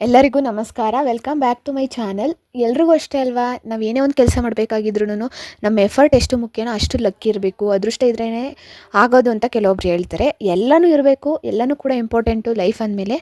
ಎಲ್ಲರಿಗೂ ನಮಸ್ಕಾರ. Welcome back to my channel ಎಲ್ರಿಗೂ ಅಷ್ಟೇ ಅಲ್ವಾ? ನಾವು ಏನೇ ಒಂದು ಕೆಲಸ ಮಾಡಬೇಕಾಗಿದ್ರು ನಮ್ಮ ಎಫರ್ಟ್ ಎಷ್ಟು ಮುಖ್ಯನೋ ಅಷ್ಟು ಲಕ್ಕಿ ಇರಬೇಕು. ಅದೃಷ್ಟ ಇದ್ರೇ ಆಗೋದು ಅಂತ ಕೆಲವೊಬ್ರು ಹೇಳ್ತಾರೆ. ಎಲ್ಲನೂ ಇರಬೇಕು, ಎಲ್ಲನೂ ಕೂಡ ಇಂಪಾರ್ಟೆಂಟು ಲೈಫ್ ಅಂದಮೇಲೆ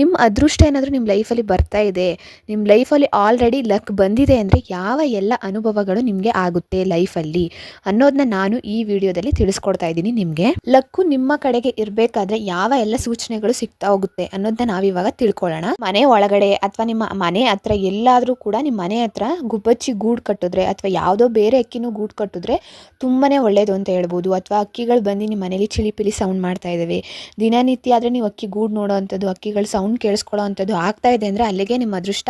ನಿಮ್ಮ ಅದೃಷ್ಟ ಏನಾದರೂ ನಿಮ್ಮ ಲೈಫಲ್ಲಿ ಬರ್ತಾ ಇದೆ. ನಿಮ್ಮ ಲೈಫಲ್ಲಿ ಆಲ್ರೆಡಿ ಲಕ್ ಬಂದಿದೆ ಅಂದರೆ ಯಾವ ಎಲ್ಲ ಅನುಭವಗಳು ನಿಮಗೆ ಆಗುತ್ತೆ ಲೈಫಲ್ಲಿ ಅನ್ನೋದನ್ನ ನಾನು ಈ ವಿಡಿಯೋದಲ್ಲಿ ತಿಳಿಸ್ಕೊಡ್ತಾ ಇದ್ದೀನಿ ನಿಮಗೆ. ಲಕ್ಕು ನಿಮ್ಮ ಕಡೆಗೆ ಇರಬೇಕಾದ್ರೆ ಯಾವ ಎಲ್ಲ ಸೂಚನೆಗಳು ಸಿಗ್ತಾ ಹೋಗುತ್ತೆ ಅನ್ನೋದನ್ನ ನಾವಿವಾಗ ತಿಳ್ಕೊಳ್ಳೋಣ. ಮನೆ ಒಳಗಡೆ ಅಥವಾ ನಿಮ್ಮ ಮನೆ ಹತ್ರ ಎಲ್ಲಾದರೂ ಕೂಡ ನಿಮ್ಮ ಮನೆ ಹತ್ರ ಗುಬ್ಬಚ್ಚಿ ಗೂಡು ಕಟ್ಟಿದ್ರೆ ಅಥವಾ ಯಾವುದೋ ಬೇರೆ ಅಕ್ಕಿನೂ ಗೂಡು ಕಟ್ಟಿದ್ರೆ ತುಂಬಾ ಒಳ್ಳೆಯದು ಅಂತ ಹೇಳ್ಬೋದು. ಅಥವಾ ಅಕ್ಕಿಗಳು ಬಂದು ನಿಮ್ಮ ಮನೇಲಿ ಚಿಲಿಪಿಲಿ ಸೌಂಡ್ ಮಾಡ್ತಾ ಇದ್ದಾವೆ ದಿನನಿತ್ಯ ಆದರೆ ನೀವು ಅಕ್ಕಿ ಗೂಡು ನೋಡೋವಂಥದ್ದು ಅಕ್ಕಿಗಳು ಸೌಂಡ್ ಕೇಳಿಸ್ಕೊಳ್ಳೋ ಅಂಥದ್ದು ಆಗ್ತಾ ಇದೆ ಅಂದರೆ ಅಲ್ಲಿಗೆ ನಿಮ್ಮ ಅದೃಷ್ಟ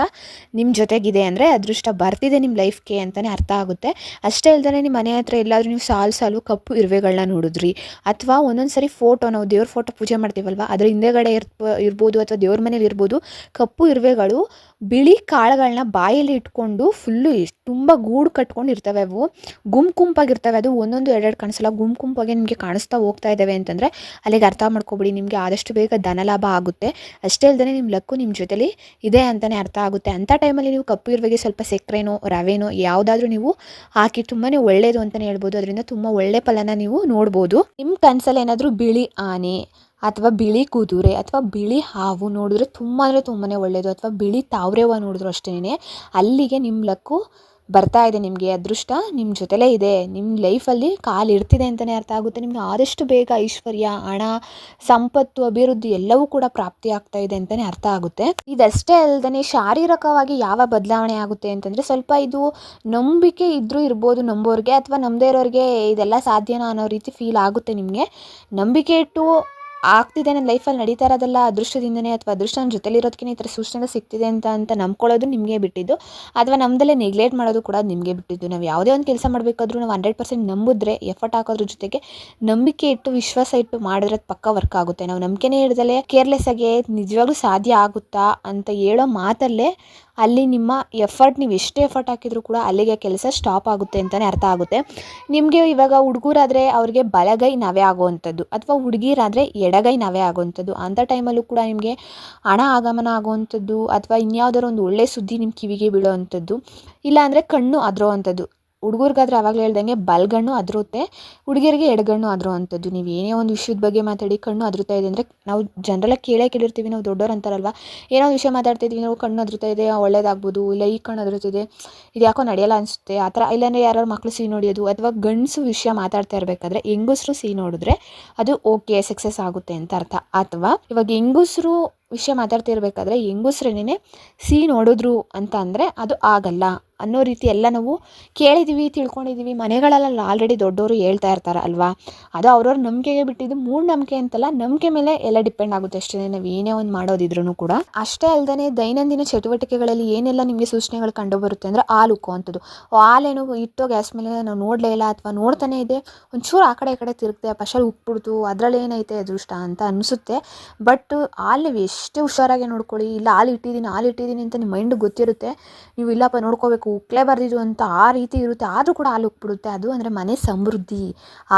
ನಿಮ್ಮ ಜೊತೆಗಿದೆ ಅಂದರೆ ಅದೃಷ್ಟ ಬರ್ತಿದೆ ನಿಮ್ಮ ಲೈಫ್ಗೆ ಅಂತಲೇ ಅರ್ಥ ಆಗುತ್ತೆ. ಅಷ್ಟೇ ಅಲ್ದೇ ನಿಮ್ಮ ಮನೆ ಹತ್ರ ಎಲ್ಲಾದರೂ ನೀವು ಸಾಲು ಸಾಲು ಕಪ್ಪು ಇರುವೆಗಳನ್ನ ನೋಡಿದ್ರಿ. ಅಥವಾ ಒಂದೊಂದು ಸರಿ ಫೋಟೋ ನಾವು ದೇವ್ರ ಫೋಟೋ ಪೂಜೆ ಮಾಡ್ತೀವಲ್ವ? ಅದ್ರ ಹಿಂದೆಗಡೆ ಇರ್ಬ ಇರ್ಬೋದು ಅಥವಾ ದೇವ್ರ ಮನೇಲಿ ಇರ್ಬೋದು ಕಪ್ಪು ಇರುವೆಗಳು ಬಿಳಿ ಕಾಳುಗಳನ್ನ ಬಾಯಲ್ಲಿ ಇಟ್ಕೊಂಡು ಫುಲ್ಲು ಎಷ್ಟು ತುಂಬ ಗೂಡು ಕಟ್ಕೊಂಡು ಇರ್ತವೆ ಅವು ಗುಂಪಾಗಿರ್ತವೆ ಅದು ಒಂದೊಂದು ಎರಡೆರಡು ಕಾಣಿಸಲ್ಲ ಗುಂಪು ಗುಂಪಾಗಿ ನಿಮಗೆ ಕಾಣಿಸ್ತಾ ಹೋಗ್ತಾ ಇದ್ದಾವೆ ಅಂತಂದರೆ ಅಲ್ಲಿಗೆ ಅರ್ಥ ಮಾಡ್ಕೊಬಿಡಿ, ನಿಮಗೆ ಆದಷ್ಟು ಬೇಗ ಧನಲಾಭ ಆಗುತ್ತೆ. ಅಷ್ಟೇ ಅಲ್ಲದೆ ನಿಮ್ಮ ಲಕ್ಕು ನಿಮ್ಮ ಜೊತೆಲಿ ಇದೆ ಅಂತಲೇ ಅರ್ಥ ಆಗುತ್ತೆ. ಅಂಥ ಟೈಮಲ್ಲಿ ನೀವು ಕಪ್ಪು ಇರುವೆಗೆ ಸ್ವಲ್ಪ ಸಕ್ಕರೆನೋ ರವೆನೋ ಯಾವುದಾದ್ರೂ ನೀವು ಹಾಕಿ ತುಂಬಾ ಒಳ್ಳೆಯದು ಅಂತಲೇ ಹೇಳ್ಬೋದು. ಅದರಿಂದ ತುಂಬ ಒಳ್ಳೆ ಫಲನ ನೀವು ನೋಡ್ಬೋದು. ನಿಮ್ಮ ಕನಸಲ್ಲಿ ಏನಾದರೂ ಬಿಳಿ ಆನೆ ಅಥವಾ ಬಿಳಿ ಕುದುರೆ ಅಥವಾ ಬಿಳಿ ಹಾವು ನೋಡಿದ್ರೆ ತುಂಬ ಅಂದರೆ ತುಂಬಾ ಒಳ್ಳೆಯದು. ಅಥವಾ ಬಿಳಿ ತಾವ್ರೆವ ನೋಡಿದ್ರು ಅಷ್ಟೇ ಅಲ್ಲಿಗೆ ನಿಮ್ಮ ಲಕ್ಕು ಬರ್ತಾ ಇದೆ, ನಿಮಗೆ ಅದೃಷ್ಟ ನಿಮ್ಮ ಜೊತೆಲೇ ಇದೆ ನಿಮ್ಮ ಲೈಫಲ್ಲಿ ಕಾಲು ಇರ್ತಿದೆ ಅಂತಲೇ ಅರ್ಥ ಆಗುತ್ತೆ. ನಿಮಗೆ ಆದಷ್ಟು ಬೇಗ ಐಶ್ವರ್ಯ, ಹಣ, ಸಂಪತ್ತು, ಅಭಿವೃದ್ಧಿ ಎಲ್ಲವೂ ಕೂಡ ಪ್ರಾಪ್ತಿ ಆಗ್ತಾ ಇದೆ ಅಂತಲೇ ಅರ್ಥ ಆಗುತ್ತೆ. ಇದಷ್ಟೇ ಅಲ್ಲದೆ ಶಾರೀರಿಕವಾಗಿ ಯಾವ ಬದಲಾವಣೆ ಆಗುತ್ತೆ ಅಂತಂದರೆ ಸ್ವಲ್ಪ ಇದು ನಂಬಿಕೆ ಇದ್ದರೂ ಇರ್ಬೋದು ನಂಬೋರಿಗೆ ಅಥವಾ ನಂಬದೇ ಇರೋರಿಗೆ ಇದೆಲ್ಲ ಸಾಧ್ಯನಾ ಅನ್ನೋ ರೀತಿ ಫೀಲ್ ಆಗುತ್ತೆ ನಿಮಗೆ. ನಂಬಿಕೆ ಇಟ್ಟು ಆಗ್ತಿದೆ ನನ್ನ ಲೈಫಲ್ಲಿ ನಡೀತಾ ಇರೋದೆಲ್ಲ ಅದೃಷ್ಟದಿಂದನೇ ಅಥವಾ ಅದೃಷ್ಟ ನನ್ನ ಜೊತೆಲಿರೋದಕ್ಕೆ ಈ ಥರ ಸೂಚನೆ ಸಿಗ್ತಿದೆ ಅಂತ ಅಂತ ನಂಬ್ಕೊಳ್ಳೋದು ನಿಮಗೆ ಬಿಟ್ಟಿದ್ದು. ಅಥವಾ ನಮ್ಮದಲ್ಲೇ ನೆಗ್ಲೆಕ್ಟ್ ಮಾಡೋದು ಕೂಡ ನಿಮಗೆ ಬಿಟ್ಟಿದ್ದು. ನಾವು ಯಾವುದೇ ಒಂದು ಕೆಲಸ ಮಾಡಬೇಕಾದ್ರೂ ನಾವು ಹಂಡ್ರೆಡ್ ಪರ್ಸೆಂಟ್ ನಂಬಿದ್ರೆ ಎಫರ್ಟ್ ಹಾಕೋದ್ರ ಜೊತೆಗೆ ನಂಬಿಕೆ ಇಟ್ಟು, ವಿಶ್ವಾಸ ಇಟ್ಟು ಮಾಡಿದ್ರೆ ಅದು ಪಕ್ಕ ವರ್ಕ್ ಆಗುತ್ತೆ. ನಾವು ನಂಬಿಕೆನೇ ಇಡ್ದಲೇ ಕೇರ್ಲೆಸ್ ಆಗಿ ನಿಜವಾಗ್ಲೂ ಸಾಧ್ಯ ಆಗುತ್ತಾ ಅಂತ ಹೇಳೋ ಮಾತಲ್ಲೇ ಅಲ್ಲಿ ನಿಮ್ಮ ಎಫರ್ಟ್ ನೀವು ಎಷ್ಟೇ ಎಫರ್ಟ್ ಹಾಕಿದರೂ ಕೂಡ ಅಲ್ಲಿಗೆ ಕೆಲಸ ಸ್ಟಾಪ್ ಆಗುತ್ತೆ ಅಂತಲೇ ಅರ್ಥ ಆಗುತ್ತೆ. ನಿಮಗೆ ಇವಾಗ ಹುಡುಗರಾದರೆ ಅವ್ರಿಗೆ ಬಲಗೈ ನವೆ ಆಗುವಂಥದ್ದು ಅಥವಾ ಹುಡುಗಿರಾದರೆ ಎಡಗೈ ನವೆ ಆಗುವಂಥದ್ದು. ಅಂಥ ಟೈಮಲ್ಲೂ ಕೂಡ ನಿಮಗೆ ಹಣ ಆಗಮನ ಆಗುವಂಥದ್ದು ಅಥವಾ ಇನ್ಯಾವುದಾದ್ರು ಒಂದು ಒಳ್ಳೆಯ ಸುದ್ದಿ ನಿಮ್ಮ ಕಿವಿಗೆ ಬೀಳೋವಂಥದ್ದು. ಇಲ್ಲಾಂದರೆ ಕಣ್ಣು ಅದರೋ ಅಂಥದ್ದು ಹುಡುಗರಿಗಾದ್ರೆ ಆವಾಗಲೇ ಹೇಳ್ದಂಗೆ ಬಲ್ಗಣ್ಣು ಅದರುತ್ತೆ, ಹುಡುಗಿಯರಿಗೆ ಎಡಗಣ್ಣು ಅದರೋ ಅಂಥದ್ದು ನೀವು ಏನೇ ಒಂದು ವಿಷಯದ ಬಗ್ಗೆ ಮಾತಾಡಿ ಕಣ್ಣು ಅದರುತ್ತಾ ಇದೆ ಅಂದರೆ ನಾವು ಜನರಲ್ಲಾಗಿ ಕೇಳೇ ಕೇಳಿರ್ತೀವಿ, ನಾವು ದೊಡ್ಡವ್ರು ಅಂತಾರಲ್ವ ಏನೋ ಒಂದು ವಿಷಯ ಮಾತಾಡ್ತಿದ್ವಿ, ನಾವು ಕಣ್ಣು ಅದರುತ್ತಾ ಇದೆ ಒಳ್ಳೇದಾಗ್ಬೋದು, ಇಲ್ಲ ಈ ಕಣ್ಣು ಅದರುತ್ತಿದೆ ಇದು ಯಾಕೋ ನಡೆಯಲ್ಲ ಅನಿಸುತ್ತೆ, ಆ ಥರ, ಇಲ್ಲಾಂದರೆ ಯಾರು ಮಕ್ಕಳು ಸಿಹಿ ನೋಡಿಯೋದು ಅಥವಾ ಗಂಡಸು ವಿಷಯ ಮಾತಾಡ್ತಾ ಇರಬೇಕಾದ್ರೆ ಹೆಂಗಸರು ಸಿಹಿ ನೋಡಿದ್ರೆ ಅದು ಓಕೆ, ಸಕ್ಸಸ್ ಆಗುತ್ತೆ ಅಂತ ಅರ್ಥ. ಅಥವಾ ಇವಾಗ ಹೆಂಗಸರು ವಿಷಯ ಮಾತಾಡ್ತಿರ್ಬೇಕಾದ್ರೆ ಹೆಂಗಸ್ರೇನೇ ಸಿಹಿ ನೋಡಿದ್ರು ಅಂತ ಅಂದರೆ ಅದು ಆಗಲ್ಲ. ಅನ್ನೋ ರೀತಿ ಎಲ್ಲ ನಾವು ಕೇಳಿದ್ದೀವಿ ತಿಳ್ಕೊಂಡಿದ್ದೀವಿ ಮನೆಗಳಲ್ಲ ಆಲ್ರೆಡಿ ದೊಡ್ಡವರು ಹೇಳ್ತಾ ಇರ್ತಾರೆ ಅಲ್ವಾ? ಅದು ಅವ್ರವ್ರ ನಂಬಿಕೆಗೆ ಬಿಟ್ಟಿದ್ದು ಮೂಢನಂಬಿಕೆ ಅಂತಲ್ಲ, ನಂಬಿಕೆ ಮೇಲೆ ಎಲ್ಲ ಡಿಪೆಂಡ್ ಆಗುತ್ತೆ ಅಷ್ಟೇ ನಾವು ಏನೇ ಒಂದು ಮಾಡೋದಿದ್ರು ಕೂಡ. ಅಷ್ಟೇ ಅಲ್ಲದೆ ದೈನಂದಿನ ಚಟುವಟಿಕೆಗಳಲ್ಲಿ ಏನೆಲ್ಲ ನಿಮಗೆ ಸೂಚನೆಗಳು ಕಂಡು ಬರುತ್ತೆ ಅಂದರೆ ಹಾಲು ಉಕ್ಕುವಂಥದ್ದು ಹಾಲೇನು ಇಟ್ಟೋ ಗ್ಯಾಸ್ ಮೇಲೆ ನಾವು ನೋಡಲೇ ಇಲ್ಲ ಅಥವಾ ನೋಡ್ತಾನೆ ಇದೆ. ಒಂಚೂರು ಆ ಕಡೆ ಈ ಕಡೆ ತಿರುಗುತ್ತೆ ಪಶಲ್ ಉಪ್ಪಿಡ್ತು ಅದರಲ್ಲಿ ಏನೈತೆ ಅದೃಷ್ಟ ಅಂತ ಅನಿಸುತ್ತೆ. ಬಟ್ ಹಾಲು ನೀವು ಎಷ್ಟೇ ಹುಷಾರಾಗಿ ನೋಡ್ಕೊಳ್ಳಿ, ಇಲ್ಲ ಹಾಲು ಇಟ್ಟಿದ್ದೀನಿ ಹಾಲು ಇಟ್ಟಿದ್ದೀನಿ ಅಂತ ನಿಮ್ಮ ಮೈಂಡ್ ಗೊತ್ತಿರುತ್ತೆ. ನೀವು ಇಲ್ಲಪ್ಪ ನೋಡ್ಕೋಬೇಕು ಉಕ್ಲೇ ಬರ್ದಿದ್ದು ಅಂತ ಆ ರೀತಿ ಇರುತ್ತೆ. ಆದರೂ ಕೂಡ ಹಾಲು ಉಕ್ಬಿಡುತ್ತೆ ಅದು ಅಂದರೆ ಮನೆ ಸಮೃದ್ಧಿ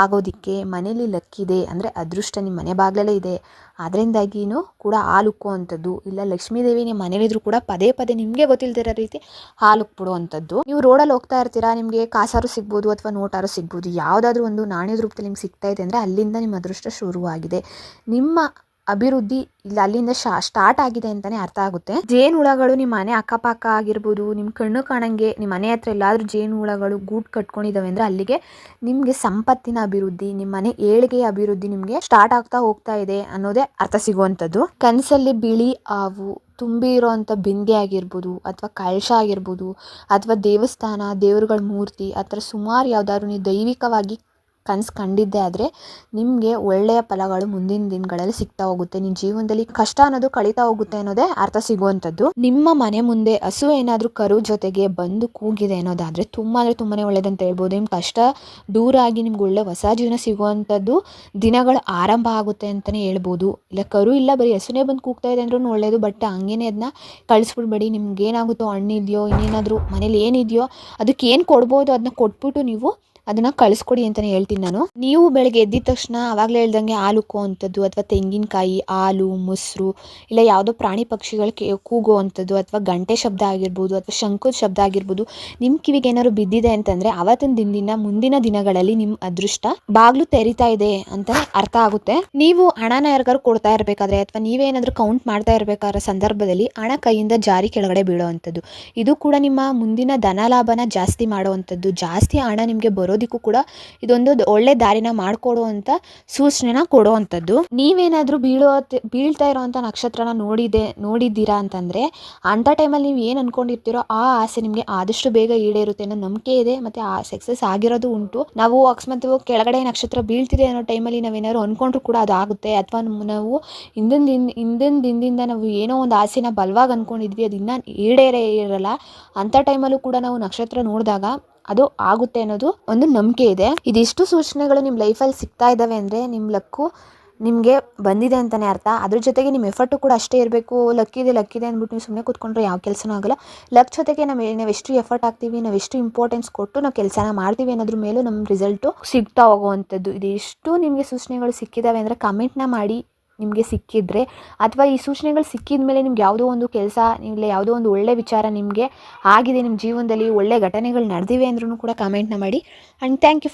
ಆಗೋದಕ್ಕೆ ಮನೇಲಿ ಲಕ್ಕಿದೆ ಅಂದರೆ ಅದೃಷ್ಟ ನಿಮ್ಮ ಮನೆ ಬಾಗಿಲಲ್ಲೇ ಇದೆ. ಅದರಿಂದಾಗಿಯೂ ಕೂಡ ಹಾಲು ಉಕ್ಕುವಂಥದ್ದು, ಇಲ್ಲ ಲಕ್ಷ್ಮೀದೇವಿ ನಿಮ್ಮ ಮನೇಲಿದ್ರು ಕೂಡ ಪದೇ ಪದೇ ನಿಮಗೆ ಗೊತ್ತಿಲ್ಲದಿರೋ ರೀತಿ ಹಾಲು ಉಕ್ಬಿಡುವಂಥದ್ದು. ನೀವು ರೋಡಲ್ಲಿ ಹೋಗ್ತಾ ಇರ್ತೀರಾ, ನಿಮಗೆ ಕಾಸಾರು ಸಿಗ್ಬೋದು ಅಥವಾ ನೋಟಾರು ಸಿಗ್ಬೋದು, ಯಾವುದಾದ್ರೂ ಒಂದು ನಾಣ್ಯದ ರೂಪದಲ್ಲಿ ನಿಮ್ಗೆ ಸಿಗ್ತಾ ಇದೆ ಅಂದರೆ ಅಲ್ಲಿಂದ ನಿಮ್ಮ ಅದೃಷ್ಟ ಶುರುವಾಗಿದೆ. ನಿಮ್ಮ ಅಭಿವೃದ್ಧಿ ಇಲ್ಲಿ ಅಲ್ಲಿಂದ ಶಾ ಸ್ಟಾರ್ಟ್ ಆಗಿದೆ ಅಂತಲೇ ಅರ್ಥ ಆಗುತ್ತೆ. ಜೇನು ಹುಳಗಳು ನಿಮ್ಮ ಮನೆ ಅಕ್ಕಪಕ್ಕ ಆಗಿರ್ಬೋದು ನಿಮ್ಮ ಕಣ್ಣು ಕಾಣಂಗೆ ನಿಮ್ಮ ಮನೆ ಹತ್ರ ಎಲ್ಲಾದರೂ ಜೇನು ಹುಳಗಳು ಗೂಡು ಕಟ್ಕೊಂಡಿದ್ದಾವೆ ಅಂದರೆ ಅಲ್ಲಿಗೆ ನಿಮಗೆ ಸಂಪತ್ತಿನ ಅಭಿವೃದ್ಧಿ, ನಿಮ್ಮ ಮನೆ ಏಳಿಗೆಯ ಅಭಿವೃದ್ಧಿ ನಿಮಗೆ ಸ್ಟಾರ್ಟ್ ಆಗ್ತಾ ಹೋಗ್ತಾ ಇದೆ ಅನ್ನೋದೇ ಅರ್ಥ ಸಿಗುವಂಥದ್ದು. ಕನಸಲ್ಲಿ ಬಿಳಿ ಹಾವು, ತುಂಬಿ ಇರೋವಂಥ ಬಿಂದಿಗೆ ಆಗಿರ್ಬೋದು ಅಥವಾ ಕಳಶ ಆಗಿರ್ಬೋದು, ಅಥವಾ ದೇವಸ್ಥಾನ, ದೇವರುಗಳ ಮೂರ್ತಿ, ಆ ಥರ ಸುಮಾರು ಯಾವುದಾದ್ರು ನೀವು ದೈವಿಕವಾಗಿ ಕನಸು ಕಂಡಿದ್ದೆ ಆದರೆ ನಿಮಗೆ ಒಳ್ಳೆಯ ಫಲಗಳು ಮುಂದಿನ ದಿನಗಳಲ್ಲಿ ಸಿಗ್ತಾ ಹೋಗುತ್ತೆ. ನಿಮ್ಮ ಜೀವನದಲ್ಲಿ ಕಷ್ಟ ಅನ್ನೋದು ಕಳೀತಾ ಹೋಗುತ್ತೆ ಅನ್ನೋದೇ ಅರ್ಥ ಸಿಗುವಂಥದ್ದು. ನಿಮ್ಮ ಮನೆ ಮುಂದೆ ಹಸು ಏನಾದರೂ ಕರು ಜೊತೆಗೆ ಬಂದು ಕೂಗಿದೆ ಅನ್ನೋದಾದರೆ ತುಂಬ ಅಂದರೆ ತುಂಬಾ ಒಳ್ಳೇದಂತ ಹೇಳ್ಬೋದು. ನಿಮ್ಮ ಕಷ್ಟ ದೂರ ಆಗಿ ನಿಮ್ಗೆ ಒಳ್ಳೆ ಹೊಸ ಜೀವನ ಸಿಗುವಂಥದ್ದು ದಿನಗಳು ಆರಂಭ ಆಗುತ್ತೆ ಅಂತಲೇ ಹೇಳ್ಬೋದು. ಇಲ್ಲ ಕರು ಇಲ್ಲ, ಬರೀ ಹಸುನೇ ಬಂದು ಕೂಗ್ತಾ ಇದೆ ಅಂದ್ರೂ ಒಳ್ಳೆಯದು ಬಟ್ ಹಂಗೇನೆ ಅದನ್ನ ಕಳಿಸ್ಬಿಡ್ಬೇಡಿ. ನಿಮ್ಗೆ ಏನಾಗುತ್ತೋ ಹಣ್ಣಿದೆಯೋ ಇನ್ನೇನಾದರೂ ಮನೇಲಿ ಏನಿದೆಯೋ, ಅದಕ್ಕೆ ಏನು ಕೊಡ್ಬೋದು? ಅದನ್ನ ಕೊಟ್ಬಿಟ್ಟು ನೀವು ಅದನ್ನ ಕಳಿಸ್ಕೊಡಿ ಅಂತಾನೆ ಹೇಳ್ತೀನಿ ನಾನು. ನೀವು ಬೆಳಗ್ಗೆ ಎದ್ದಿದ ತಕ್ಷಣ ಆವಾಗಲೇ ಹೇಳ್ದಂಗೆ ಹಾಲು ಅಂಥದ್ದು ಅಥವಾ ತೆಂಗಿನಕಾಯಿ, ಹಾಲು, ಮೊಸರು ಇಲ್ಲ ಯಾವುದೋ ಪ್ರಾಣಿ ಪಕ್ಷಿಗಳು ಕೂಗೋ ಅಂಥದ್ದು ಅಥವಾ ಗಂಟೆ ಶಬ್ದ ಆಗಿರ್ಬೋದು ಅಥವಾ ಶಂಕುದ ಶಬ್ದ ಆಗಿರ್ಬೋದು ನಿಮ್ಮ ಕಿವಿಗೆ ಏನಾದ್ರು ಬಿದ್ದಿದೆ ಅಂತಂದರೆ ಅವತ್ತಿನ ದಿನದಿಂದ ಮುಂದಿನ ದಿನಗಳಲ್ಲಿ ನಿಮ್ಮ ಅದೃಷ್ಟ ಬಾಗ್ಲು ತೆರಿತಾ ಇದೆ ಅಂತ ಅರ್ಥ ಆಗುತ್ತೆ. ನೀವು ಹಣನ ಯಾರಿಗಾರು ಕೊಡ್ತಾ ಇರಬೇಕಾದ್ರೆ ಅಥವಾ ನೀವೇನಾದರೂ ಕೌಂಟ್ ಮಾಡ್ತಾ ಇರಬೇಕಾದ ಸಂದರ್ಭದಲ್ಲಿ ಹಣ ಕೈಯಿಂದ ಜಾರಿ ಕೆಳಗಡೆ ಬೀಳೋ ಇದು ಕೂಡ ನಿಮ್ಮ ಮುಂದಿನ ಧನ ಲಾಭನ ಜಾಸ್ತಿ ಮಾಡುವಂಥದ್ದು. ಜಾಸ್ತಿ ಹಣ ನಿಮಗೆ ಬರೋದಕ್ಕೂ ಕೂಡ ಇದೊಂದು ಒಳ್ಳೆ ದಾರಿನ ಮಾಡಿಕೊಡುವಂಥ ಸೂಚನೆನ ಕೊಡುವಂಥದ್ದು ನೀವೇನಾದರೂ ಬೀಳೋ ಬೀಳ್ತಾ ಇರೋವಂಥ ನಕ್ಷತ್ರನ ನೋಡಿದೆ, ನೋಡಿದ್ದೀರಾ ಅಂತಂದರೆ ಅಂಥ ಟೈಮಲ್ಲಿ ನೀವು ಏನು ಅಂದ್ಕೊಂಡಿರ್ತೀರೋ ಆ ಆಸೆ ನಿಮಗೆ ಆದಷ್ಟು ಬೇಗ ಈಡೇರುತ್ತೆ ಅನ್ನೋ ನಂಬಿಕೆ ಇದೆ. ಮತ್ತು ಆ ಸಕ್ಸಸ್ ಆಗಿರೋದು ಉಂಟು. ನಾವು ಅಕಸ್ಮಾತ್ ಕೆಳಗಡೆ ನಕ್ಷತ್ರ ಬೀಳ್ತಿದೆ ಅನ್ನೋ ಟೈಮಲ್ಲಿ ನಾವೇನಾದ್ರು ಅಂದ್ಕೊಂಡ್ರು ಕೂಡ ಅದು ಆಗುತ್ತೆ. ಅಥವಾ ನಾವು ಹಿಂದಿನ ದಿನ ಹಿಂದಿನ ದಿನದಿಂದ ನಾವು ಏನೋ ಒಂದು ಆಸೆನ ಬಲವಾಗಿ ಅಂದ್ಕೊಂಡಿದ್ವಿ ಅದು ಇನ್ನೂ ಈಡೇರೇ ಇರಲ್ಲ. ಅಂಥ ಟೈಮಲ್ಲೂ ಕೂಡ ನಾವು ನಕ್ಷತ್ರ ನೋಡಿದಾಗ ಅದು ಆಗುತ್ತೆ ಅನ್ನೋದು ಒಂದು ನಂಬಿಕೆ ಇದೆ. ಇದಿಷ್ಟು ಸೂಚನೆಗಳು ನಿಮ್ಮ ಲೈಫಲ್ಲಿ ಸಿಗ್ತಾ ಇದ್ದಾವೆ ಅಂದರೆ ನಿಮ್ಮ ಲಕ್ಕು ನಿಮಗೆ ಬಂದಿದೆ ಅಂತಲೇ ಅರ್ಥ. ಅದ್ರ ಜೊತೆಗೆ ನಿಮ್ಮ ಎಫರ್ಟು ಕೂಡ ಅಷ್ಟೇ ಇರಬೇಕು. ಲಕ್ಕಿದೆ ಲಕ್ಕಿದೆ ಅಂದ್ಬಿಟ್ಟು ನೀವು ಸುಮ್ಮನೆ ಕೂತ್ಕೊಂಡ್ರೆ ಯಾವ ಕೆಲಸನೂ ಆಗಲ್ಲ. ಲಕ್ ಜೊತೆಗೆ ನಾವು ನಾವು ಎಷ್ಟು ಎಫರ್ಟ್ ಹಾಕ್ತೀವಿ, ನಾವು ಎಷ್ಟು ಇಂಪಾರ್ಟೆನ್ಸ್ ಕೊಟ್ಟು ನಾವು ಕೆಲಸನ ಮಾಡ್ತೀವಿ ಅನ್ನೋದ್ರ ಮೇಲೂ ನಮ್ಮ ರಿಸಲ್ಟು ಸಿಗ್ತಾ ಹೋಗುವಂಥದ್ದು. ಇದಿಷ್ಟು ನಿಮಗೆ ಸೂಚನೆಗಳು ಸಿಕ್ಕಿದ್ದಾವೆ ಅಂದರೆ ಕಮೆಂಟ್ನ ಮಾಡಿ. ನಿಮಗೆ ಸಿಕ್ಕಿದ್ರೆ ಅಥವಾ ಈ ಸೂಚನೆಗಳು ಸಿಕ್ಕಿದ ಮೇಲೆ ನಿಮ್ಗೆ ಯಾವುದೋ ಒಂದು ಕೆಲಸ ಇಲ್ಲ, ಯಾವುದೋ ಒಂದು ಒಳ್ಳೆ ವಿಚಾರ ನಿಮಗೆ ಆಗಿದೆ, ನಿಮ್ಮ ಜೀವನದಲ್ಲಿ ಒಳ್ಳೆ ಘಟನೆಗಳು ನಡೆದಿವೆ ಅಂದ್ರೂ ಕೂಡ ಕಮೆಂಟ್ನ ಮಾಡಿ. And thank you for